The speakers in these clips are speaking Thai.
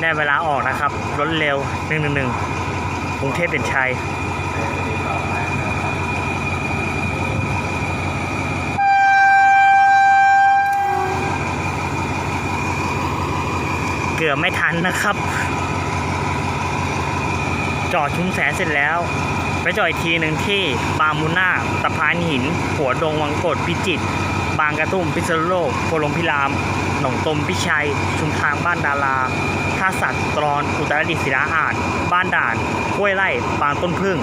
ได้เวลาออกนะครับ รถเร็ว 111กรุงเทพเด่นชัยเกือบไม่ทันนะครับ จอดชุมแสนเสร็จแล้ว ไปจอดอีกทีหนึ่งที่บางมุนาสะพานหิน หัวดงวังกดพิจิตร บางกระทุ่มพิษณุโลกโพลมพิราม หนองตมพิชัย ชุมทางบ้านดาราท่าสัตว์ตรอนอุตรดิตถ์ศิลาอาจบ้านด่านห้วยไร่บางต้นพึ่ง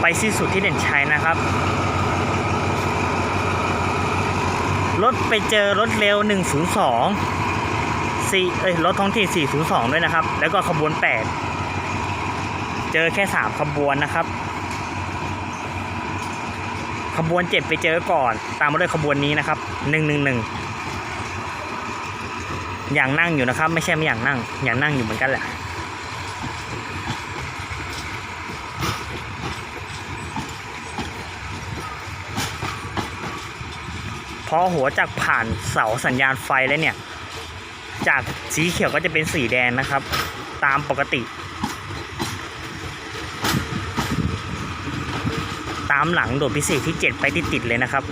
ไปสิ้นสุดที่เด่นชัยนะครับรถไปเจอรถเร็ว 102สี่เอ้ยรถท้องถิ่น402 ด้วยนะครับ แล้วก็ขบวน 8 เจอแค่ 3 ขบวนนะครับ ขบวน7ไปเจอก่อน ตามมาด้วยขบวนนี้นะครับ111อย่างนั่งอยู่นะครับ ไม่ใช่ไม่อย่างนั่ง อย่างนั่งอยู่เหมือนกันแหละพอหัวจากผ่านเสาสัญญาณไฟแล้วเนี่ย จากสีเขียวก็จะเป็นสีแดงนะครับ ตามปกติามหลังโดดพิเศษที่ 7 ไปติดๆเลยนะครับ